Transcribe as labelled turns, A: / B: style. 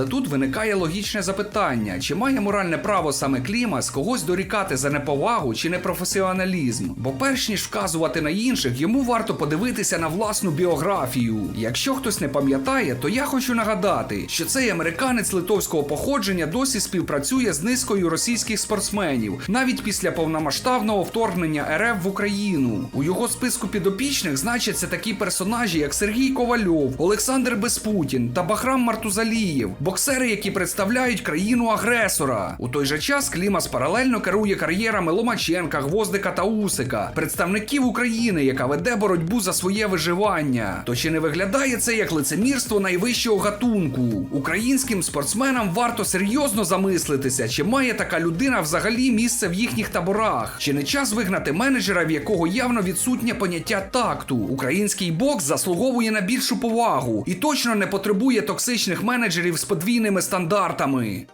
A: Але тут виникає логічне запитання: чи має моральне право саме Клімас когось дорікати за неповагу чи непрофесіоналізм? Бо перш ніж вказувати на інших, йому варто подивитися на власну біографію. Якщо хтось не пам'ятає, то я хочу нагадати, що цей американець литовського походження досі співпрацює з низкою російських спортсменів, навіть після повномасштабного вторгнення РФ в Україну. У його списку підопічних значаться такі персонажі, як Сергій Ковальов, Олександр Беспутін та Бахрам Мартузалієв, боксери, які представляють країну-агресора. У той же час Клімас паралельно керує кар'єрами Ломаченка, Гвоздика та Усика, представників України, яка веде боротьбу за своє виживання. То чи не виглядає це як лицемірство найвищого гатунку? Українським спортсменам варто серйозно замислитися, чи має така людина взагалі місце в їхніх таборах? Чи не час вигнати менеджера, в якого явно відсутнє поняття такту? Український бокс заслуговує на більшу повагу і точно не потребує токсичних менеджерів з подвійними стандартами.